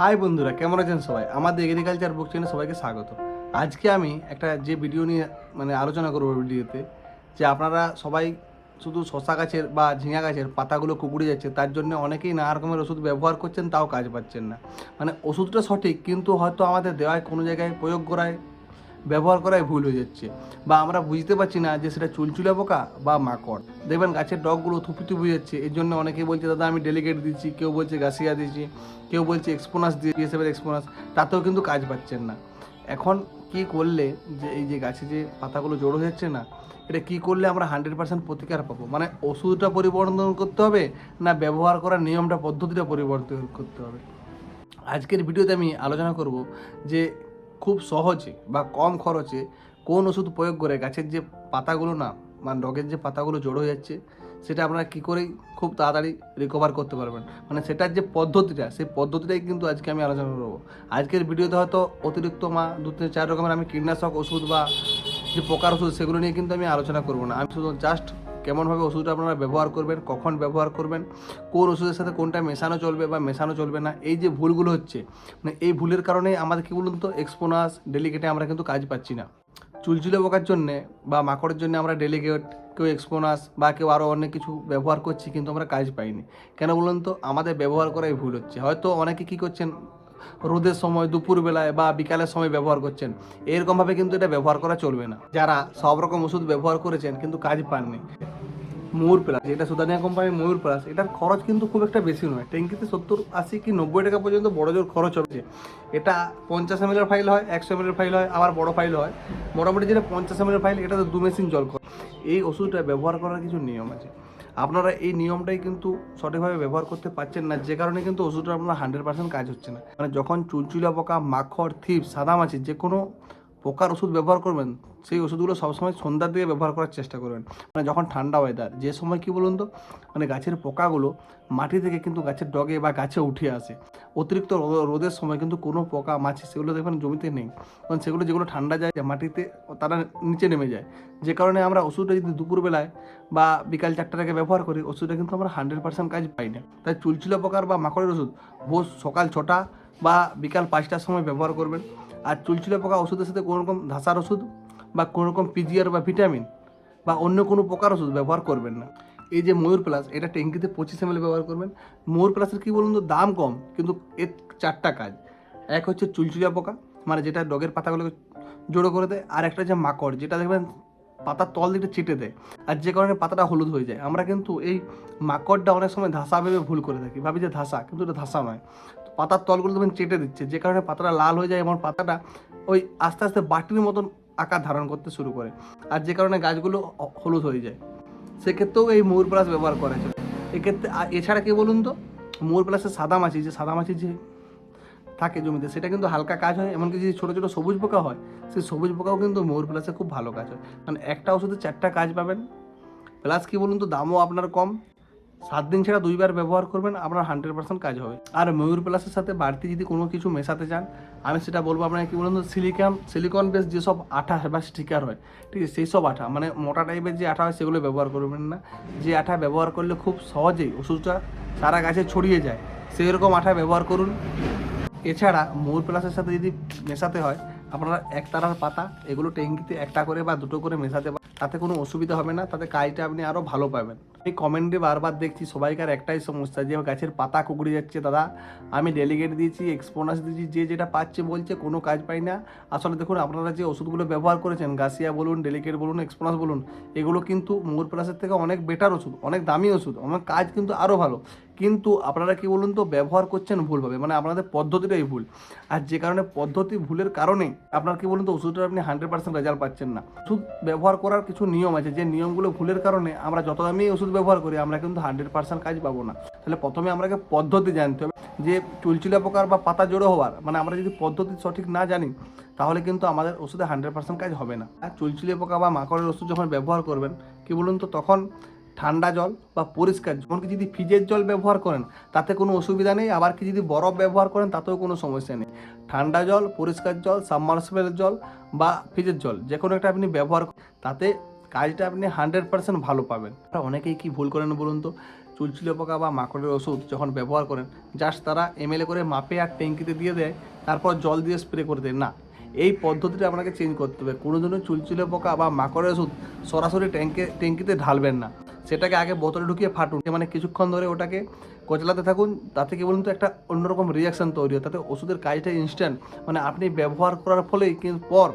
High বন্ধুরা, কেমন আছেন সবাই? আমাদের এগ্রিকালচার বুক চ্যানেলে সবাইকে স্বাগত। আজকে আমি একটা যে ভিডিও নিয়ে মানে আলোচনা করব ভিডিওতে, যে আপনারা সবাই শুধু শশা গাছের বা ঝিঙা গাছের পাতাগুলো কুকুরে যাচ্ছে, তার জন্য অনেকেই নানা রকমের ওষুধ ব্যবহার করছেন, তাও কাজ পাচ্ছেন না। মানে ওষুধটা সঠিক, কিন্তু হয়তো আমাদের দেওয়ায় কোনো জায়গায় প্রয়োগ করায় ব্যবহার করায় ভুল হয়ে যাচ্ছে। বা আমরা বুঝতে পারছি না যে সেটা চুলচুলা পোকা বা মাকড়। দেখবেন গাছের ডগগুলো থুপি থুপি যাচ্ছে। এর জন্য অনেকেই বলছে, দাদা, আমি ডেলিগেট দিচ্ছি। কেউ বলছে গাছিয়া দিচ্ছি কেউ বলছে এক্সপোনাস দিয়ে বিএসএফের এক্সপোনাস তাতেও কিন্তু কাজ পাচ্ছেন না। এখন কি করলে যে এই যে গাছে যে পাতাগুলো জড়ো যাচ্ছে না, এটা কি করলে আমরা হান্ড্রেড পার্সেন্ট প্রতিকার পাবো? মানে ওষুধটা পরিবর্তন করতে হবে না ব্যবহার করার নিয়মটা, পদ্ধতিটা পরিবর্তন করতে হবে? আজকের ভিডিওতে আমি আলোচনা করব যে খুব সহজে বা কম খরচে কোন ওষুধ প্রয়োগ করে গাছের যে পাতাগুলো না মানে ডগের যে পাতাগুলো জড়ো হয়ে যাচ্ছে, সেটা আপনারা কী করেই খুব তাড়াতাড়ি রিকভার করতে পারবেন। মানে সেটার যে পদ্ধতিটা, সেই পদ্ধতিটাই কিন্তু আজকে আমি আলোচনা করব। আজকের ভিডিওতে হয়তো অতিরিক্ত মা, দু তিন চার রকমের আমি কীটনাশক ওষুধ বা যে পোকার ওষুধ, সেগুলো নিয়ে কিন্তু আমি আলোচনা করব না। আমি শুধু জাস্ট কেমনভাবে ওষুধটা আপনারা ব্যবহার করবেন, কখন ব্যবহার করবেন, কোন ওষুধের সাথে কোনটা মেশানো চলবে বা মেশানো চলবে না, এই যে ভুলগুলো হচ্ছে মানে এই ভুলের কারণে আমাদের কি বলুন তো, এক্সপোনাস, ডেলিকেটে আমরা কিন্তু কাজ পাচ্ছি না। চুলচুলে পোকার জন্যে বা মাকড়ের জন্য আমরা ডেলিগেট কেউ এক্সপোনাস বা কেউ আরও অনেক কিছু ব্যবহার করছি কিন্তু আমরা কাজ পাইনি। কেন বলুন তো, আমাদের ব্যবহার করাই ভুল হচ্ছে। হয়তো অনেকে কী করছেন রোদের সময়, দুপুরবেলায় বা বিকালের সময় ব্যবহার করছেন। এরকমভাবে কিন্তু এটা ব্যবহার করা চলবে না। যারা সব রকম ওষুধ ব্যবহার করেছেন কিন্তু কাজ পাননি। ময়ূর প্লাস এটা সুদানিয়া কোম্পানির ময়ূর প্লাস এটার খরচ কিন্তু খুব একটা বেশি নয়। ট্যাঙ্কিতে সত্তর, আশি কি নব্বই টাকা পর্যন্ত বড় জোর খরচ হচ্ছে। এটা পঞ্চাশ এম ফাইল হয়, একশো এম ফাইল হয়, আবার বড় ফাইল হয়। মোটামুটি যেটা পঞ্চাশ এম ফাইল এটা তো দু মেশিন জল করে এই ওষুধটা ব্যবহার করার কিছু নিয়ম আছে। আপনারা এই নিয়মটাই কিন্তু সঠিকভাবে ব্যবহার করতে পারছেন না, যে কারণে কিন্তু ওষুধটা আপনার হান্ড্রেড পার্সেন্ট কাজ হচ্ছে না। মানে যখন চুলচুলা পোকা মাখড় থিপ সাদামাছি যে কোনো পোকার ওষুধ ব্যবহার করবেন সেই ওষুধগুলো সবসময় সন্ধ্যার দিকে ব্যবহার করার চেষ্টা করবেন। মানে যখন ঠান্ডা ওয়েদার যে সময় কি বলুন তো? মানে গাছের পোকাগুলো মাটি থেকে কিন্তু গাছের ডগে বা গাছে উঠে আসে। অতিরিক্ত রোদের সময় কিন্তু কোনো পোকা, মাছি সেগুলো দেখবেন জমিতে নেই। কারণ সেগুলো যেগুলো ঠান্ডা যায় মাটিতে তারা নিচে নেমে যায়। যে কারণে আমরা ওষুধটা যদি দুপুরবেলায় বা বিকাল চারটার আগে ব্যবহার করি ওষুধটা কিন্তু আমরা হান্ড্রেড পার্সেন্ট কাজ পাই না। তাই চুলচুলা পোকার বা মাকড়ের ওষুধ ভোর সকাল ছটা বা বিকাল পাঁচটার সময় ব্যবহার করবেন। আর চুলচুলা পোকা ওষুধের সাথে কোনো রকম ধাসার ওষুধ বা কোনো রকম পিজিআর বা ভিটামিন বা অন্য কোনো প্রকার ওষুধ ব্যবহার করবেন না। এই যে ময়ূর প্লাস এটা ট্যাঙ্কিতে পঁচিশ এম ব্যবহার করবেন। ময়ূর প্লাসের কী বলুন তো, দাম কম, কিন্তু এর চারটা কাজ। এক হচ্ছে চুলচুলিয়া পোকা মানে যেটা ডগের পাতাগুলোকে জোড়ো করে দেয়, আর একটা হচ্ছে মাকড়, যেটা দেখবেন পাতার তল দিকটা চিটে দেয়, আর যে কারণে পাতাটা হলুদ হয়ে যায়। আমরা কিন্তু এই মাকড়টা অনেক সময় ধাসা ভেবে ভুল করে থাকি, ভাবি যে ধাসা, কিন্তু এটা ধাসা নয়। পাতার তলগুলো দেখবেন চেটে দিচ্ছে, যে কারণে পাতাটা লাল হয়ে যায় এবং পাতাটা ওই আস্তে আস্তে বাটির মতন আকার ধারণ করতে শুরু করে। আর যে কারণে গাছগুলো হলুদ হয়ে যায়। সেক্ষেত্রেও এই ময়ূর প্লাস ব্যবহার করা যায় এক্ষেত্রে এছাড়া কি বলুন তো? ময়ূর প্লাসের সাদা মাছি, যে সাদা মাছি যে থাকে জমিতে, সেটা কিন্তু হালকা কাজ হয়। এমনকি যদি ছোটো ছোটো সবুজ পোকা হয়, সেই সবুজ পোকাও কিন্তু ময়ূর প্লাসে খুব ভালো কাজ হয়। মানে একটা ওষুধে চারটা কাজ পাবেন। প্লাস কি বলুন তো, দামও আপনার কম। সাত দিন ছাড়া দুইবার ব্যবহার করবেন, আপনার হান্ড্রেড পার্সেন্ট কাজ হবে। আর ময়ূর প্লাসের সাথে বাড়তি যদি কোনো কিছু মেশাতে চান, আমি সেটা বলব আপনাকে কি বলুন তো সিলিকন সিলিকন বেস যেসব আঠা বা স্টিকার হয়, ঠিক আছে সেই সব আঠা মানে মোটা টাইপের যে আঠা হয় সেগুলো ব্যবহার করবেন না। যে আঠা ব্যবহার করলে খুব সহজেই ওষুধটা সারা গাছে ছড়িয়ে যায় সেই রকম আঠা ব্যবহার করুন। এছাড়া ময়ূর প্লাসের সাথে যদি মেশাতে হয়, আপনারা এক তারার পাতা, এগুলো ট্যাঙ্কিতে একটা করে বা দুটো করে মেশাতে পারেন তাতে কোনো অসুবিধা হবে না, তাতে কাজটা আপনি আরও ভালো পাবেন। আমি কমেন্টে বারবার দেখছি, সবাইকার একটাই সমস্যা যে গাছের পাতা কুকড়ে যাচ্ছে দাদা। আমি ডেলিগেট দিয়েছি এক্সপোনাস দিয়েছি, যে যেটা পাচ্ছে বলছে, কোনো কাজ পাই না। আসলে দেখুন, আপনারা যে ওষুধগুলো ব্যবহার করেছেন, গাছিয়া বলুন ডেলিগেট বলুন এক্সপোনাস বলুন, এগুলো কিন্তু মুগুর প্লাসের থেকে অনেক বেটার ওষুধ, অনেক দামি ওষুধ, অনেক কাজ কিন্তু আরও ভালো। কিন্তু আপনারা কি বলুন তো ব্যবহার করছেন ভুলভাবে? মানে আপনাদের পদ্ধতিটাই ভুল। আর যে কারণে পদ্ধতি ভুলের কারণে আপনার কি বলুন তো ওষুধটা আপনি হান্ড্রেড পার্সেন্ট রেজাল্ট পাচ্ছেন না। ওষুধ ব্যবহার করার কিছু নিয়ম আছে, যে নিয়মগুলো ভুলের কারণে আমরা যত দামি ওষুধ ব্যবহার করি, আমরা কিন্তু হান্ড্রেড পার্সেন্ট কাজ পাবো না। তাহলে প্রথমে আমাকে পদ্ধতি জানতে হবে, যে চুলচিলা পোকার বা পাতা জড়ো হওয়ার মানে আমরা যদি পদ্ধতি সঠিক না জানি, তাহলে কিন্তু আমাদের ওষুধে হান্ড্রেড পার্সেন্ট কাজ হবে না। আর চুলচিলে পোকা বা মাকড়ের ওষুধ যখন ব্যবহার করবেন, কি বলুন তো তখন ঠান্ডা জল বা পরিষ্কার যেমন কি যদি ফ্রিজের জল ব্যবহার করেন, তাতে কোনো অসুবিধা নেই। আবার কি যদি বরফ ব্যবহার করেন, তাতেও কোনো সমস্যা নেই। ঠান্ডা জল, পরিষ্কার জল, সাবমার্সিবল জল বা ফ্রিজের জল যে কোনো একটা আপনি ব্যবহার তাতে কাজটা আপনি হান্ড্রেড পার্সেন্ট ভালো পাবেন। অনেকেই কি ভুল করেন বলুন তো? চুলচুলে পোকা বা মাকড়ের ওষুধ যখন ব্যবহার করেন, জাস্ট তারা এমএলএ করে মাপে আর ট্যাঙ্কিতে দিয়ে দেয়, তারপর জল দিয়ে স্প্রে করে দেয়। না এই পদ্ধতিটা আপনাকে চেঞ্জ করতে হবে। কোনো জন্য চুলচুলে পোকা বা মাকড়ের ওষুধ সরাসরি ট্যাঙ্কে, ট্যাঙ্কিতে ঢালবেন না। সেটাকে আগে বোতলে ঢুকিয়ে ফাটুন। মানে কিছুক্ষণ ধরে ওটাকে কচলাতে থাকুন। তাতে কি বলুন তো, একটা অন্যরকম রিয়াকশান তৈরি হয়। তাতে ওষুধের কাজটা ইনস্ট্যান্ট মানে আপনি ব্যবহার করার ফলেই কিন্তু পর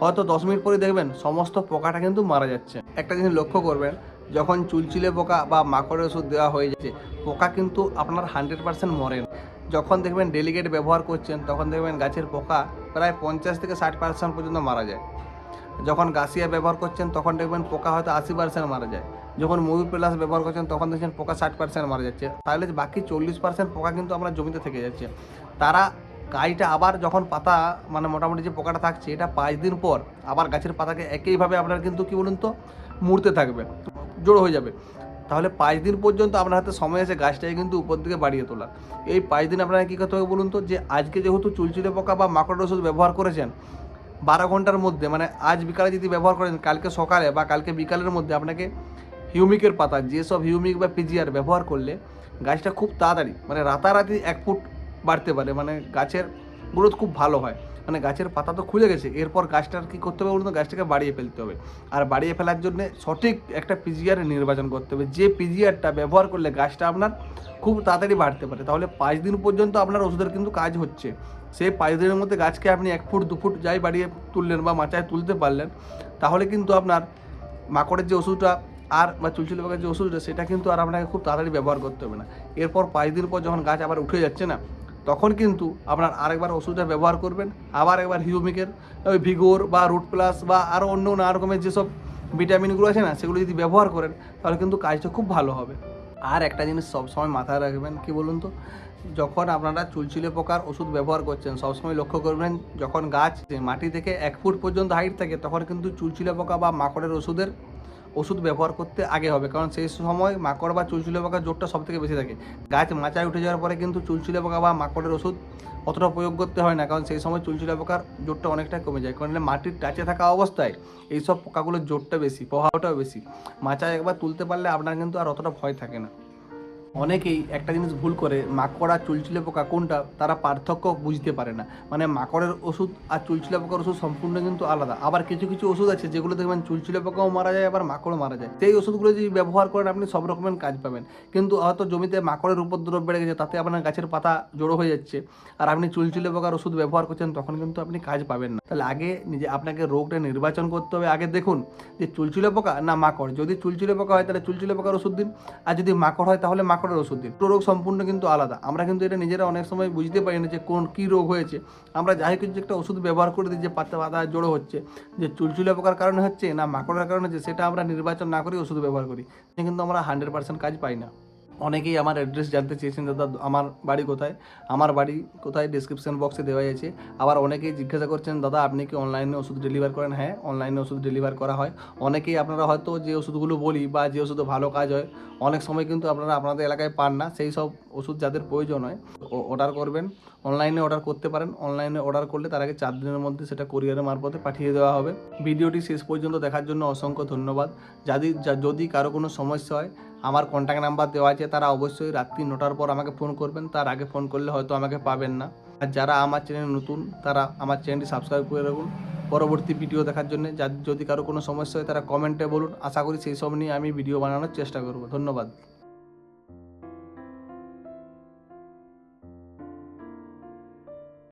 হয়তো দশ মিনিট পরে দেখবেন সমস্ত পোকাটা কিন্তু মারা যাচ্ছে। একটা জিনিস লক্ষ্য করবেন, যখন চুলচিলে পোকা বা মাকড়ের ওষুধ দেওয়া হয়ে যাচ্ছে, পোকা কিন্তু আপনার হান্ড্রেড পার্সেন্ট মরে না। যখন দেখবেন ডেলিগেট ব্যবহার করছেন, তখন দেখবেন গাছের পোকা প্রায় পঞ্চাশ থেকে ষাট পার্সেন্ট পর্যন্ত মারা যায়। যখন গাছিয়া ব্যবহার করছেন, তখন দেখবেন পোকা হয়তো আশি পার্সেন্ট মারা যায়। যখন ময়ূর প্লাস ব্যবহার করছেন, তখন দেখছেন পোকা ষাট পার্সেন্ট মারা যাচ্ছে। তাহলে বাকি চল্লিশ পার্সেন্ট পোকা কিন্তু আমরা জমিতে থেকে যাচ্ছে। তারা কাইটা আবার যখন পাতা মানে মোটামুটি যে পোকাটা থাকছে, এটা পাঁচ দিন পর আবার গাছের পাতাকে একইভাবে আপনার কিন্তু কি বলুন তো, মুড়তে থাকবে। জোড়ো হয়ে যাবে। তাহলে পাঁচ দিন পর্যন্ত আপনার হাতে সময় আছে গাছটাকে কিন্তু উপর দিকে বাড়িয়ে তোলা এই পাঁচ দিন আপনারা কী করতে হবে বলুন তো? যে আজকে যেহেতু চুলচুলে পোকা বা মাকড় ওষুধ ব্যবহার করেছেন, বারো ঘণ্টার মধ্যে মানে আজ বিকালে যদি ব্যবহার করেন, কালকে সকালে বা কালকে বিকালের মধ্যে আপনাকে হিউমিকের পাতা, যেসব হিউমিক বা পিজিআর ব্যবহার করলে গাছটা খুব তাড়াতাড়ি মানে রাতারাতি এক ফুট বাড়তে পারে মানে গাছের গ্রোথ খুব ভালো হয়। মানে গাছের পাতা তো খুলে গেছে, এরপর গাছটার কী করতে হবে বলুন গাছটাকে বাড়িয়ে ফেলতে হবে। আর বাড়িয়ে ফেলার জন্য সঠিক একটা পিজিআর নির্বাচন করতে হবে। যে পিজিআরটা ব্যবহার করলে গাছটা আপনার খুব তাড়াতাড়ি বাড়তে পারে। তাহলে পাঁচ দিন পর্যন্ত আপনার ওষুধের কিন্তু কাজ হচ্ছে। সেই পাঁচ দিনের মধ্যে গাছকে আপনি এক ফুট, দু ফুট যাই বাড়িয়ে তুললেন বা মাচায় তুলতে পারলেন, তাহলে কিন্তু আপনার মাকড়ের যে ওষুধটা আর বা চুলচুলি পোকার যে ওষুধটা, সেটা কিন্তু আর আপনাকে খুব তাড়াতাড়ি ব্যবহার করতে হবে না। এরপর পাঁচ দিন পর যখন গাছ আবার উঠে যাচ্ছে না তখন কিন্তু আপনার আরেকবার ওষুধটা ব্যবহার করবেন, আবার একবার হিউমিকের, ওই ভিগোর বা রুট প্লাস বা আরও অন্য নানা রকমের যেসব ভিটামিনগুলো আছে না, সেগুলো যদি ব্যবহার করেন, তাহলে কিন্তু কাজটা খুব ভালো হবে। আর একটা জিনিস সবসময় মাথায় রাখবেন, কি বলুন তো? যখন আপনারা চুলচুলে পোকার ওষুধ ব্যবহার করছেন, সবসময় লক্ষ্য করবেন, যখন গাছ মাটি থেকে এক ফুট পর্যন্ত হাইট থাকে, তখন কিন্তু চুলচুলে পোকা বা মাকড়ের ওষুধের ওষুধ ব্যবহার করতে আগে হবে, কারণ সেই সময় মাকড় বা চুলচুলে পোকার জোরটা সব থেকে বেশি থাকে। গাছ মাচায় উঠে যাওয়ার পরে কিন্তু চুলচুলে পোকা বা মাকড়ের ওষুধ অতটা প্রয়োগ করতে হয় না, কারণ সেই সময় চুলচুলে পোকার জোরটা অনেকটা কমে যায়। কারণ মাটির টাচে থাকা অবস্থায় এইসব পোকাগুলোর জোরটা বেশি, প্রভাবটাও বেশি। মাচায় একবার তুলতে পারলে আপনার কিন্তু আর অতটা ভয় থাকে না। অনেকেই একটা জিনিস ভুল করে, মাকড় আর চুলচুলে পোকা কোনটা? তারা পার্থক্য বুঝতে পারে না। মানে মাকড়ের ওষুধ আর চুলচুলে পোকার ওষুধ সম্পূর্ণ কিন্তু আলাদা। আবার কিছু কিছু ওষুধ আছে যেগুলো দেখবেন চুলচুলে পোকাও মারা যায়, আবার মাকড়ও মারা যায়। সেই ওষুধগুলো যদি ব্যবহার করেন, আপনি সব রকমের কাজ পাবেন। কিন্তু হয়তো জমিতে মাকড়ের উপদ্রব বেড়ে গেছে, তাতে আপনার গাছের পাতা জড়ো হয়ে যাচ্ছে। আর আপনি চুলচুলে পোকার ওষুধ ব্যবহার করছেন, তখন কিন্তু আপনি কাজ পাবেন না। তাহলে আগে নিজে আপনাকে রোগটা নির্বাচন করতে হবে। আগে দেখুন যে চুলচুলে পোকা না মাকড়। যদি চুলচুলে পোকা হয়, তাহলে চুলচুলে পোকার ওষুধ দিন। আর যদি মাকড় হয়, তাহলে মাকড়ের ওষুধ দিন। রোগ সম্পূর্ণ কিন্তু আলাদা। আমরা কিন্তু এটা নিজেরা অনেক সময় বুঝতে পারি না যে কোন কী রোগ হয়েছে। আমরা যাই কিছু একটা ওষুধ ব্যবহার করে দিই যে পাতা পাতা জড়ো হচ্ছে, যে চুলচুলে পোকার কারণে হচ্ছে না মাকড়ের কারণে হচ্ছে, সেটা আমরা নির্বাচন না করে ওষুধ ব্যবহার করি। কিন্তু আমরা হান্ড্রেড পার্সেন্ট কাজ পাই না। অনেকেই আমার অ্যাড্রেস জানতে চেয়েছেন, দাদা, আমার বাড়ি কোথায়? আমার বাড়ি কোথায়? ডিসক্রিপশন বক্সে দেওয়া আছে। আবার অনেকেই জিজ্ঞাসা করছেন, দাদা, আপনি কি অনলাইনে ওষুধ ডেলিভার করেন? হ্যাঁ অনলাইনে ওষুধ ডেলিভার করা হয়। অনেকেই আপনারা হয়তো যে ওষুধগুলো বলি বা যে ওষুধ ভালো কাজ হয়, অনেক সময় কিন্তু আপনারা আপনাদের এলাকায় পান না। সেই সব ওষুধ যাদের প্রয়োজন হয় অর্ডার করবেন। অনলাইনে অর্ডার করতে পারেন। অনলাইনে অর্ডার করলে তার আগে চার দিনের মধ্যে সেটা কোরিয়ারের মারফতে পাঠিয়ে দেওয়া হবে। ভিডিওটি শেষ পর্যন্ত দেখার জন্য অসংখ্য ধন্যবাদ। যদি যদি কারও কোনো সমস্যা হয় আমার কন্ট্যাক্ট নাম্বার দেওয়া আছে, তারা অবশ্যই রাত্রি নটার পর আমাকে ফোন করবেন। তার আগে ফোন করলে হয়তো আমাকে পাবেন না। আর যারা আমার চ্যানেল নতুন, তারা আমার চ্যানেলটি সাবস্ক্রাইব করে রাখুন। পরবর্তী ভিডিও দেখার জন্য যদি কারও কোনো সমস্যা হয়, তারা কমেন্টে বলুন। আশা করি সেই সব নিয়ে আমি ভিডিও বানানোর চেষ্টা করব। ধন্যবাদ।